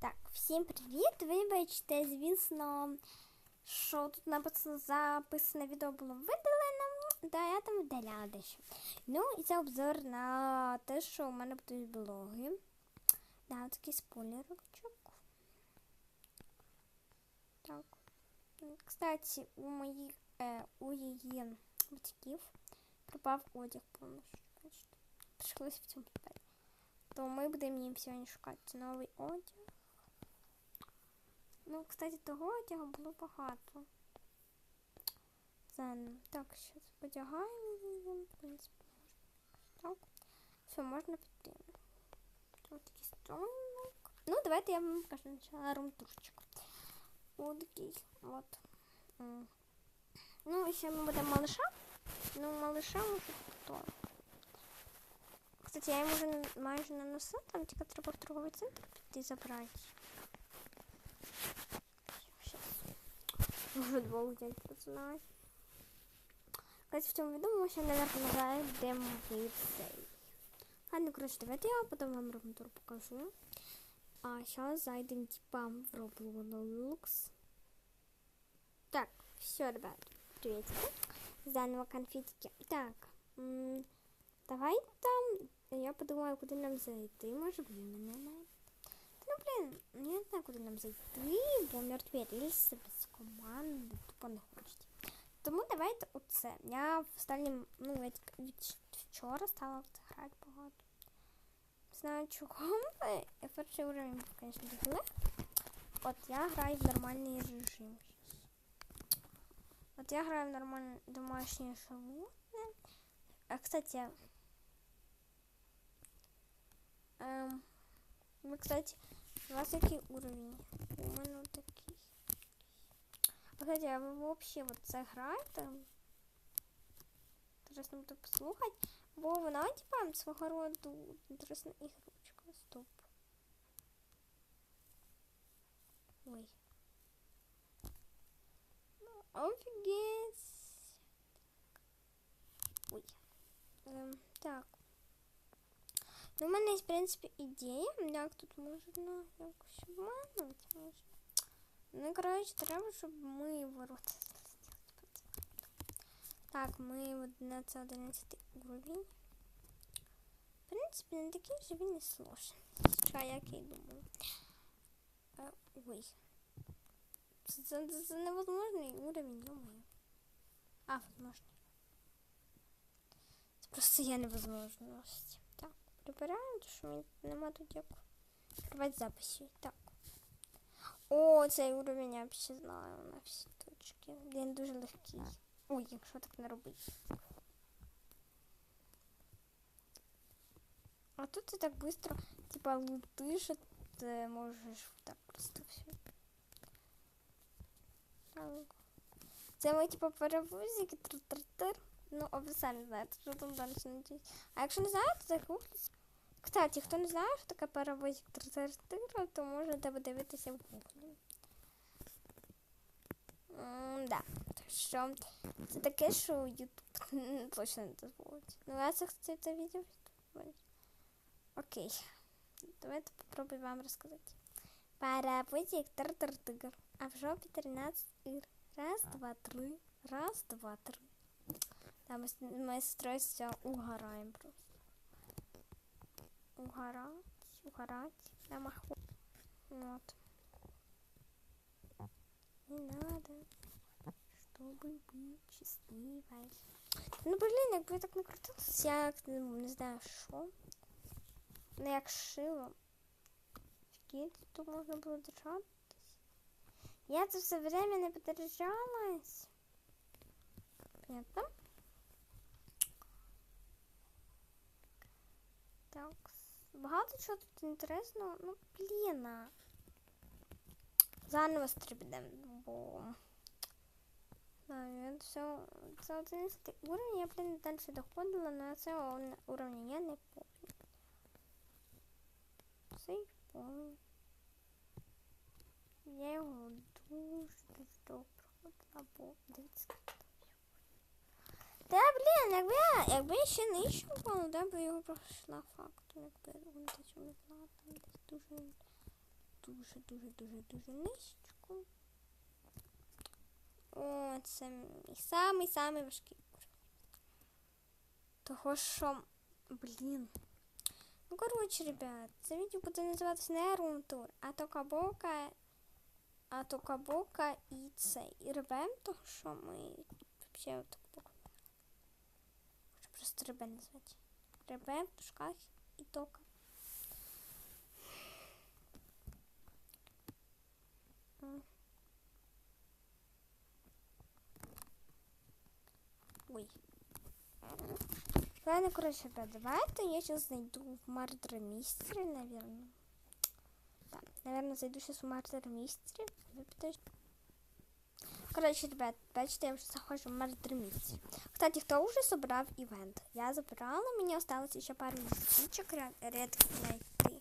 Так, всім привіт! Вибачте, звісно, що тут написано записане відео було видалено, да я там видаляла дещо. Ну, і це обзор на те, що у мене будуть блоги. Да, такий спойлерочок. Так. Кстати, у моїх е, у її батьків пропав одяг повністю. Прийшлося в цьому питати. То ми будемо їм сьогодні шукати новий одяг. Ну, кстати, того одягу було багато. Заново. Так, зараз одягаємо її. В принципі. Так. Все, можна піти. Ось такий столик. Ну, давайте я вам покажу румтурчик. Ось такий. От. Ну, і ще ми будемо малыша. Ну, малыша може хто. Кстати, я йому вже майже наносила, там тільки треба в торговий центр піти забрати. Уже два взять пацана. Кстати, в цьому відео ми ще, наверное, зайдемо в цей. Ладно, коротше, давайте я потім вам ромтур покажу. А сейчас зайдем типа в Roblox. Так, все, ребят, приветики. Заново конфетики. Так, м, давай там, я подумаю, куди нам зайти. Може, ви мене знаєте. Ну, блін, я не знаю, куди нам зайти, бо мертві рельси без команди тупо не хочуть. Тому давайте оце. Я в останнім, ну, тільки від вчора стала це грати багато. Знаю чого. Перший уровень, був, звісно, дуже. От я граю в нормальний режим. От я граю в нормальне домашнє животне. А, кстати, эм, вы, кстати, у вас який уровень? У мене такий. А, Кстати, а ви взагалі вот це граєте? Інтересно буде послухати. Бо вона, типа, свого роду інтересна ігрушка. Стоп. Ой. Офігеть. Ой. Ем, так. Ну, у мене є, в принципі, ідея, як тут можна якось обманути. Ну, коротше, треба, щоб ми ворота. Так, ми в 11 уровень. В принципі, не такий вже він не сложний. Хоча, як я й думала. Е, ой. Це, це, це невозможний уровень, думаю. А, возможно. Це просто я невозможність. Так, прибираємо, тому що мені нема тут як відкривати записи. Так. О, цей уровень я взагалі знаю на всі точки. Він дуже легкий. Ой, якщо так не робити. А тут ти так быстро, типа, лутиш, ти можеш так просто все. Так. Це ми, типа, паровозики, тр-тр-тр. Ну, а ви самі знаєте, що там далі надіюсь. А якщо не знаєте, то гугліть. Кстати, хто не знає, що таке паровозик тр-тр-тр, то можете подивитися в гуглі. Да. Що це таке, що YouTube точно не дозволить. Ну, я це, кстати, це відео. Окей. Давайте попробую вам розказати. Паровозик тр-тр-тр. А в жопі 13 ір. Раз, два, три. Раз, два, три. Там мы, мы с сестрой все угораем просто. Угорать, угорать. Я маху. Вот. Не надо, чтобы быть счастливой. Ну, блин, якби я так не я не знаю що. Ну, як шило. Скільки тут можна було держатись? Я це все время не подержалась. Понятно? Так, багато чого тут інтересного. Ну, блін. Заново стрибнемо, бо... Да, все, це 11 уровень, я, блін, далі доходила, на цього уровня я не помню. Цей помню. Я його дуже дуже довго проходила, бо дивіться. Та, блін, якби я, якби я ще нижче упала, да, би його пройшла фактом, якби вони десь не знала, там десь дуже дуже, дуже, дуже, дуже низько. О, це мій самий самий важкий. Того що, блін. Ну, коротше, ребят, це відео буде називатися не рум-тур, а то кабока, а то кабока і цей. І ребем, того що ми взагалі просто ребен назвати. Ребем, в дужках і тока. Ой. Ладно, короче, ребят, давайте я сейчас зайду в Мардер Мистери, наверное. Да, наверное, зайду сейчас в Мардер Мистери. Короче, ребят, бачите, я вже заходжу в Мистери. Кстати, хто вже собрав івент? Я забрала, мені осталось ще пару ячичок редких знайти.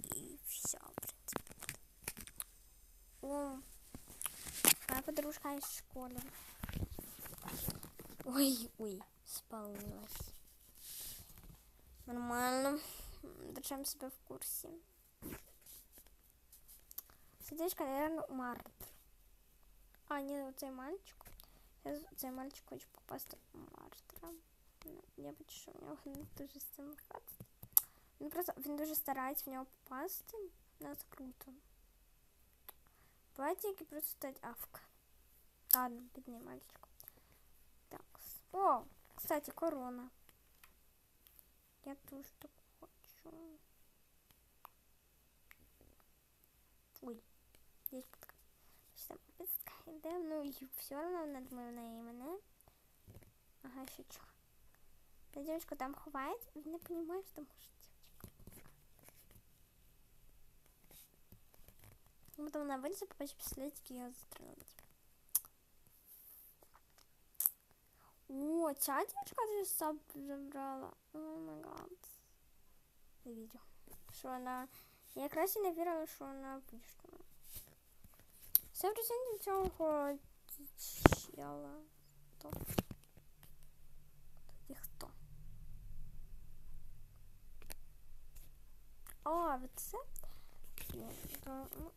І все, в принципі. О, моя подружка из школы. Ой, ой, спалилась. Нормально. Держим себя в курсе. Сердечко, наверное, Март. А, ні, оцей мальчик. Я з- цей мальчик хоче попасти в Мартера. Ну, Я бачу, що в нього не дуже з цим виходить. Він просто він дуже старається в нього попасти. Ну, це круто. Буває, які просто стоять авка. Ладно, бідний мальчик. Так. с- О, кстати, корона. Я тоже так хочу. Ой, здесь подка. Что там подска йде? Ну і все равно надмив на мене. Ага, ще чого. Та девочка там ховається, він не розуміє, що там може девочка. Потом вона вилізе, побачить пістолетики і його застрелить. О, ця дівчинка теж саб забрала. О май гад. Не вірю. Що вона... Я якраз і не вірила, що. 100% цього чела. Хто? Тоді хто? А ви це? Ну,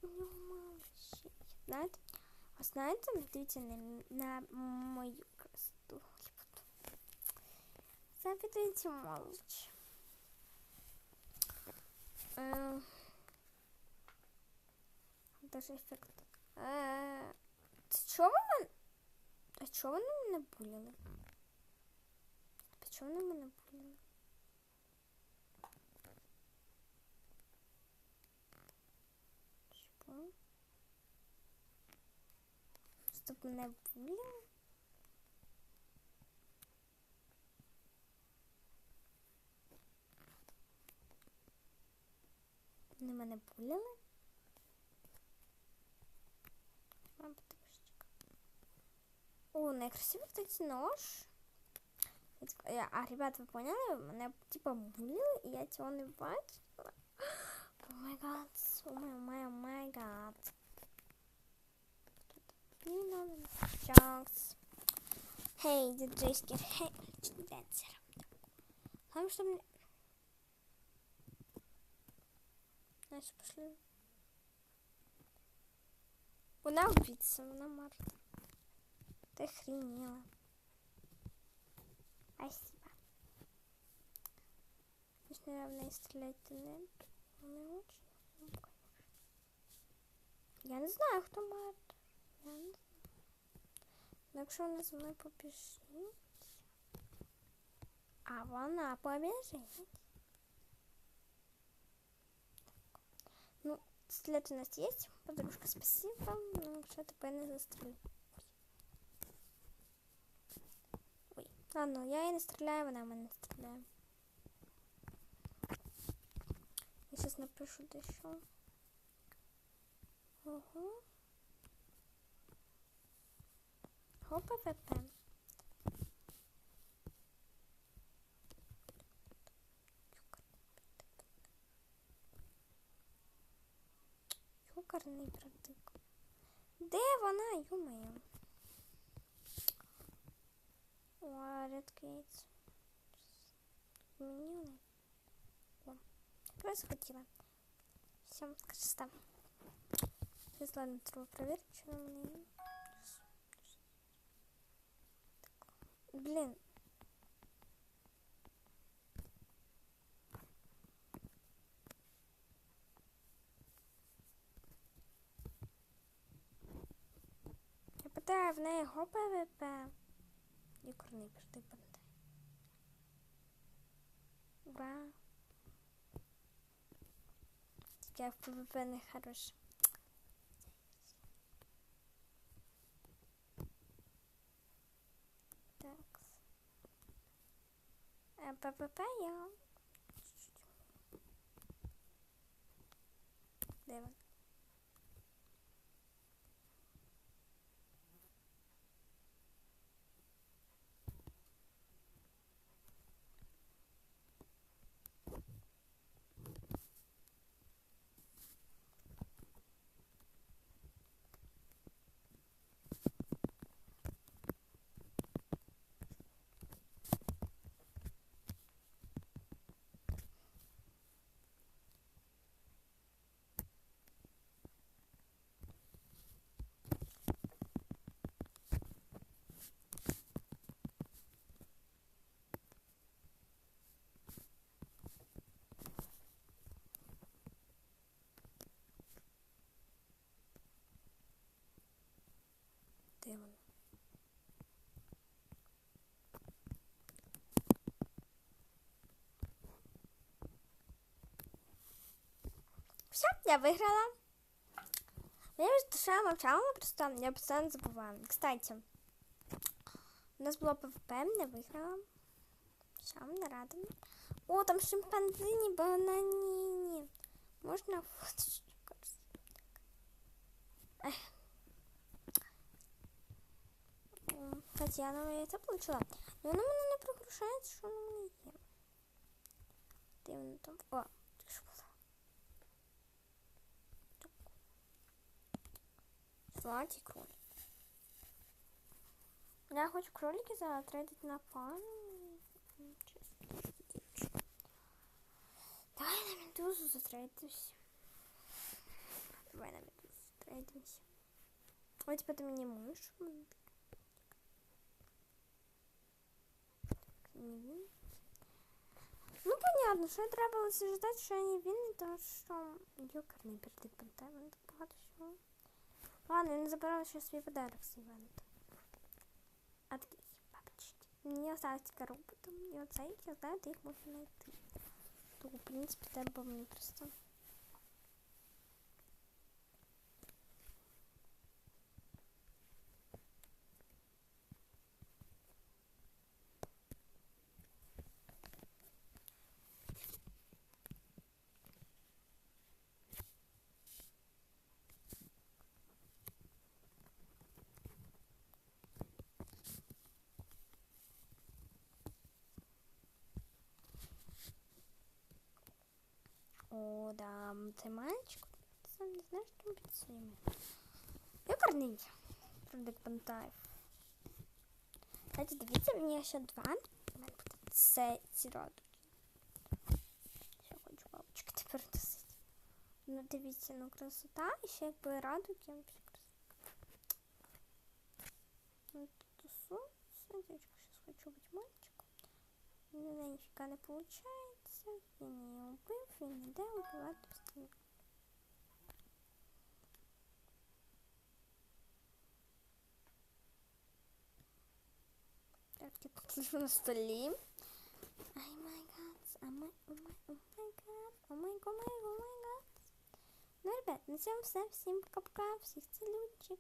у нього мало ще. Знаєте? А знаєте, дивіться на, на мою красоту. Запитуйте молодь. Е, Даже ефект. Е, чого ви А чого вони мене булили? Чого вони мене булили? Що? Щоб мене булили? Вони мене булили? Подожди. О, найкрасивый, кстати, нож. Я так- я- А, ребят, вы поняли? Меня типа булили, и я цього не бачила. О май гад, о май, о май, о май гад. Чанкс. Хей, диджейскер, хей, дэнсер. Главное, что мне... Дальше пошли. Вона убийца, вона Марта. Ты охренела. Спасибо. Конечно, наверное, стрелять не, не очень. ну, конечно. Я не знаю, хто Марта. Я не знаю. Ну, якщо вона зі мною побіжить. А вона побіжить. Ну, стрелять у нас есть. Подружка, спасибо. Ну, тебе не застрелю. Ой. Ладно, я її не стріляю, вона мене не стріляє. Я сейчас напишу дещо. Ого. Хопа ВП. Юкарний братик. Де вона, йомаю? О, Red Gates. Мені вона. О, якраз хотіла. Все, став. Сейчас, ладно, треба проверить, что на мне. Блин. Я питаю, в неї го ПВП. І корний пішти пам'ятай. Ура. Тільки я в ПВП не хороша. Так. Е, ППП я. Де він? Де вона? Все, я выиграла. Я между что я молчала, просто я постоянно забываю. Кстати, у нас было ПВП, я выиграла. Все, мне рада. О, там шимпанзини, бананини. Можно фоточку? Эх. М, Тетяна моя це получила. І вона мене не прогрушається, що вона мене є. Де вона там? О, Златі кролик. Я хочу кролики затрейдити на фан. Давай на медузу затрейдимся. Давай на медузу затрейдимся. Ось потім мені миш. Не він. Ну, понятно, що треба лише ждати, що я не він, тому що юкарний перед пентамен так багато всього. Ладно, я не забрала сейчас свой подарок с ивента. От бабочки. Мне осталось тільки роботом, вот оцей, я знаю, де их можно найти. То, в принципе, треба мені просто... Да, цей мальчик. Сам не знаєш, що під своїми. Я корний. Правда, пам'ятаю. Кстати, дивіться, мені ще два. У мене буде це радуги. Ще хочу бабочки тепер носити. Ну, дивіться, ну красота. І ще якби радуги. Все красиво. Ну, тусу. Сердечко, сейчас хочу быть мальчиком. У меня нифига не получается. Я не убив, він не де убивати постійно. Так, тут лежу на столі. Ай май гад, а май, о май, о май гад, о май, о май, о май гад. Ну, ребят, на цьому все. Всім пока-пока, всіх цілючок.